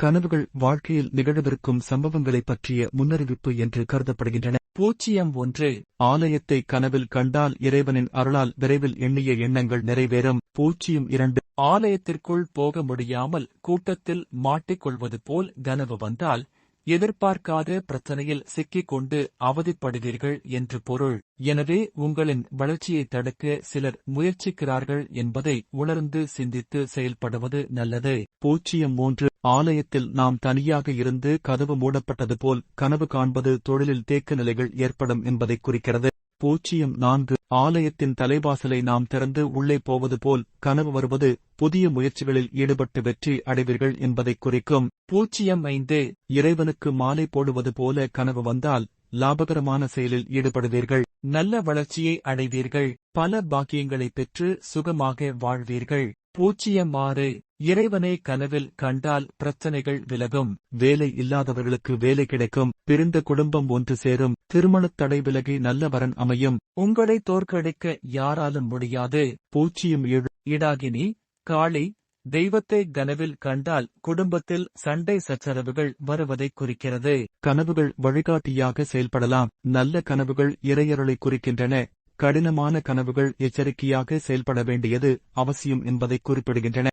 கனவுகள் வாழ்க்கையில் நிகழவிருக்கும் சம்பவங்களை பற்றிய முன்னறிவிப்பு என்று கருதப்படுகின்றன. பூஜ்ஜியம் ஒன்று. ஆலயத்தை கனவில் கண்டால் இறைவனின் அருளால் விரைவில் எண்ணிய எண்ணங்கள் நிறைவேறும். பூஜ்ஜியம் இரண்டு. ஆலயத்திற்குள் போக முடியாமல் கூட்டத்தில் மாட்டிக்கொள்வது போல் கனவு வந்தால் எதிர்பார்க்காத பிரச்சனையில் சிக்கிக் கொண்டு அவதிப்படுவீர்கள் என்று பொருள். எனவே உங்களின் வளர்ச்சியை தடுக்க சிலர் முயற்சிக்கிறார்கள் என்பதை உணர்ந்து சிந்தித்து செயல்படுவது நல்லது. பூச்சியம் மூன்று. ஆலயத்தில் நாம் தனியாக இருந்து கதவு மூடப்பட்டது போல் கனவு காண்பது தொழிலில் தேக்க நிலைகள் ஏற்படும் என்பதை குறிக்கிறது. பூச்சியம் நான்கு. ஆலயத்தின் தலைவாசலை நாம் திறந்து உள்ளே போவது போல் கனவு வருவது புதிய முயற்சிகளில் ஈடுபட்டு வெற்றி அடைவீர்கள் என்பதைக் குறிக்கும். பூச்சியம் ஐந்து. இறைவனுக்கு மாலை போடுவது போல கனவு வந்தால் லாபகரமான செயலில் ஈடுபடுவீர்கள். நல்ல வளர்ச்சியை அடைவீர்கள். பல பாக்கியங்களைப் பெற்று சுகமாக வாழ்வீர்கள். பூச்சியம் ஆறு. இறைவனை கனவில் கண்டால் பிரச்சனைகள் விலகும் வேலை இல்லாதவர்களுக்கு வேலை கிடைக்கும் பிரிந்த குடும்பம் ஒன்று சேரும் திருமணத் தடை விலகி நல்ல வரன் அமையும். உங்களை தோற்கடிக்க யாராலும் முடியாது. பூச்சியும் இடாகினி காளி தெய்வத்தை கனவில் கண்டால் குடும்பத்தில் சண்டை சச்சரவுகள் வருவதை குறிக்கிறது. கனவுகள் வழிகாட்டியாக செயல்படலாம். நல்ல கனவுகள் இறையருளை குறிக்கின்றன. கடினமான கனவுகள் எச்சரிக்கையாக செயல்பட வேண்டியது அவசியம் என்பதை குறிப்பிடுகின்றன.